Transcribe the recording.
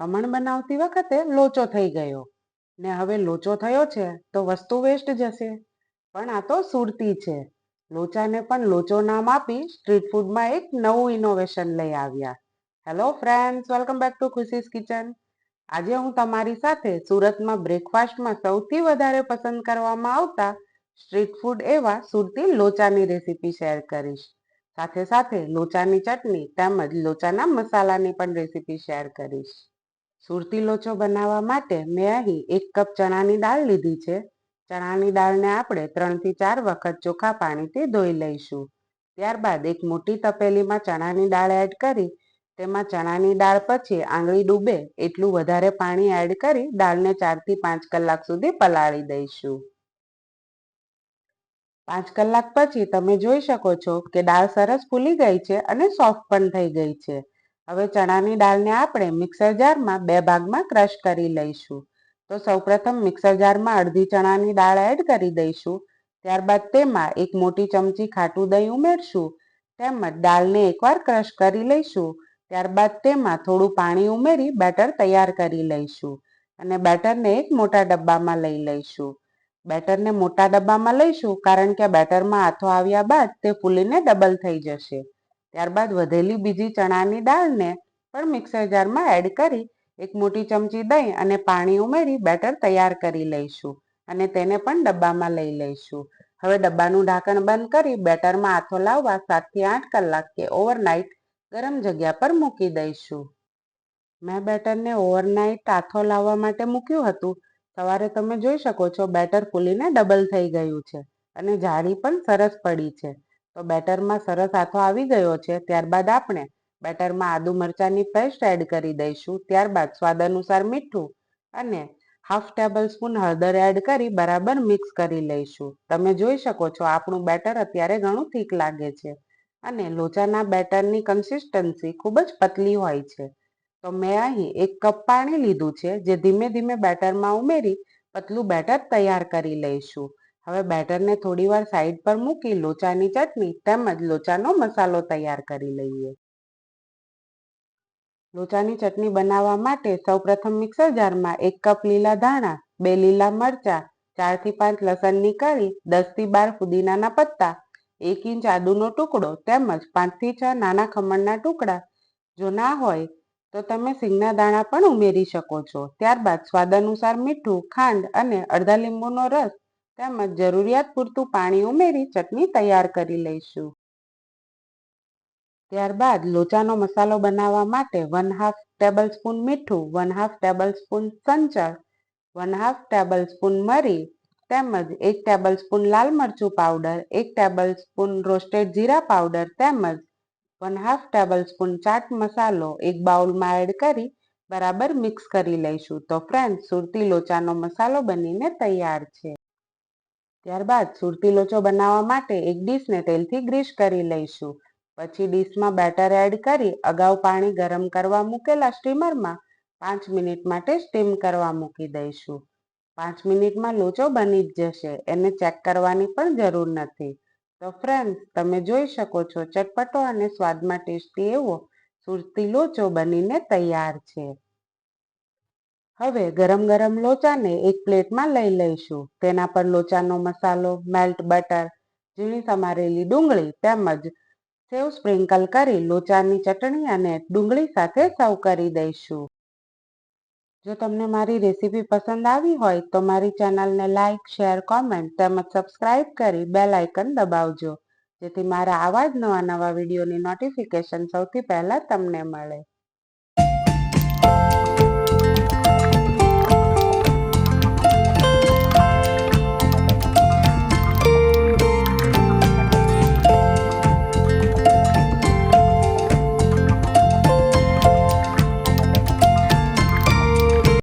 ખમણ બનાવતી વખતે લોચો થઈ ગયો. ને હવે લોચો થયો છે તો વસ્તુ વેસ્ટ જશે. પણ આ તો સુરતી છે. લોચાને પણ લોચો નામ આપી સ્ટ્રીટ ફૂડમાં એક નવું ઇનોવેશન લઈ આવ્યા. Hello friends welcome back to Khushi's kitchen આજે હું તમારી સાથે સુરતમાં બ્રેકફાસ્ટમાં સૌથી વધારે પસંદ કરવામાં આવતા સ્ટ્રીટ ફૂડ એવા સુરતી લોચાની રેસીપી શેર કરીશ. સાથે સાથે લોચાની ચટણી તેમજ લોચાના મસાલાની પણ રેસીપી શેર કરીશ. સુરતી લોચો બનાવવા માટે મેં અહીં એક કપ ચણાની દાળ લીધી છે. ચણાની દાળને આપણે ત્રણથી ચાર વખત ચોખ્ખા પાણીથી ધોઈ લઈશું. ત્યારબાદ એક મોટી તપેલીમાં ચણાની દાળ એડ કરી, તેમાં ચણાની દાળ પછી આંગળી ડૂબે એટલું વધારે પાણી એડ કરી દાળને ચારથી પાંચ કલાક સુધી પલાળી દઈશું. પાંચ કલાક પછી તમે જોઈ શકો છો કે દાળ સરસ ફૂલી ગઈ છે અને સોફ્ટ પણ થઈ ગઈ છે. હવે ચણાની દાળને આપણે મિક્સર જારમાં બે ભાગમાં ક્રશ કરી લઈશું. તો સૌપ્રથમ મિક્સર જારમાં અડધી ચણાની દાળ એડ કરી દઈશું. ત્યારબાદ તેમાં એક મોટી ચમચી ખાટું દહીં ઉમેરશું. તેમજ દાળને એકવાર ક્રશ કરી લઈશું. ત્યારબાદ તેમાં થોડું પાણી ઉમેરી બેટર તૈયાર કરી લઈશું અને બેટરને એક મોટા ડબ્બામાં લઈ લઈશું. બેટરને મોટા ડબ્બામાં લઈશું કારણ કે બેટરમાં આથો આવ્યા બાદ તે ફૂલીને ડબલ થઈ જશે. ત્યારબાદ વધેલી બીજી ચણાની દાળને પણ મિક્સર જારમાં એડ કરી એક મોટી ચમચી દહીં અને પાણી ઉમેરી બેટર તૈયાર કરી લઈશું અને તેને પણ ડબ્બામાં લઈ લઈશું. હવે ડબ્બાનું ઢાંકણ બંધ કરી બેટરમાં આથો લાવવા સાતથી આઠ કલાક કે ઓવરનાઇટ ગરમ જગ્યા પર મૂકી દઈશું. મેં બેટરને ઓવરનાઇટ આથો લાવવા માટે મૂક્યું હતું. સવારે તમે જોઈ શકો છો બેટર ફૂલીને ડબલ થઈ ગયું છે અને જાળી પણ સરસ પડી છે. તો બેટરમાં સરસ આથો આવી ગયો છે. ત્યારબાદ આપણે બેટરમાં આદુ મરચાંની પેસ્ટ એડ કરી દઈશું. ત્યારબાદ સ્વાદ અનુસાર મીઠું અને હાફ ટેબલ સ્પૂન હળદર એડ કરી બરાબર મિક્સ કરી લઈશું. તમે જોઈ શકો છો આપણું બેટર અત્યારે ઘણું થીક લાગે છે અને લોચાના બેટરની કન્સિસ્ટન્સી ખૂબ જ પતલી હોય છે. તો મેં અહીં એક કપ પાણી લીધું છે, જે ધીમે ધીમે બેટરમાં ઉમેરી પતલું બેટર તૈયાર કરી લઈશું. હવે બેટરને થોડીવાર સાઈડ પર મૂકી લોચાની ચટણી તેમજ લોચાનો મસાલો તૈયાર કરી લઈએ. લોચાની ચટણી બનાવવા માટે સૌપ્રથમ મિક્સર જારમાં એક કપ લીલા ધાણા, બે લીલા મરચા, ચારથી પાંચ લસણની કળી, દસથી બાર ફુદીનાના પત્તા, એક ઇંચ આદુનો ટુકડો તેમજ પાંચથી છ નાના ખમણના ટુકડા. જો ના હોય તો તમે સિંગના દાણા પણ ઉમેરી શકો છો. ત્યારબાદ સ્વાદ અનુસાર મીઠું, ખાંડ અને અડધા લીંબુનો રસ તેમજ જરૂરિયાત પૂરતું પાણી ઉમેરી ચટણી તૈયાર કરી લઈશું. ત્યારબાદ લોચાનો મસાલો બનાવવા માટે વન હાફ ટેબલ સ્પૂન મીઠું વન હાફ ટેબલ સ્પૂન સંચળ વન હાફ ટેબલ સ્પૂન મરી, તેમજ એક ટેબલ સ્પૂન લાલ મરચું પાવડર એક ટેબલ સ્પૂન રોસ્ટેડ જીરા પાવડર તેમજ one half tablespoon chaat મસાલો એક બાઉલમાં એડ કરી બરાબર મિક્સ કરી લઈશું. તો ફ્રેન્ડ સુરતી લોચાનો મસાલો બનીને તૈયાર છે. ત્યારબાદ સુરતી લોચો બનાવવા માટે એક ડીશને તેલથી ગ્રીસ કરી લઈશું. પછી ડીશમાં બેટર એડ કરી અગાઉ પાણી ગરમ કરવા મૂકેલા સ્ટીમરમાં પાંચ મિનિટ માટે સ્ટીમ કરવા મૂકી દઈશું. પાંચ મિનિટમાં લોચો બની જ જશે, એને ચેક કરવાની પણ જરૂર નથી. તો ફ્રેન્ડ્સ તમે જોઈ શકો છો ચટપટો અને સ્વાદમાં ટેસ્ટી એવો સુરતી લોચો બનીને તૈયાર છે. હવે ગરમ ગરમ લોચાને એક પ્લેટમાં લઈ લઈશું. તેના પર લોચાનો મસાલો મેલ્ટ બટર ઝીણી સમારેલી ડુંગળી તેમજ સેવ સ્પ્રિંકલ કરી લોચાની ચટણી અને ડુંગળી સાથે સર્વ કરી દઈશું. જો તમને મારી રેસીપી પસંદ આવી હોય તો મારી ચેનલને લાઇક શેર કોમેન્ટ તેમજ સબસ્ક્રાઇબ કરી બેલ આઇકન દબાવજો. જેથી મારા આવા જ નવા નવા વિડીયોની નોટિફિકેશન સૌથી પહેલાં તમને મળે.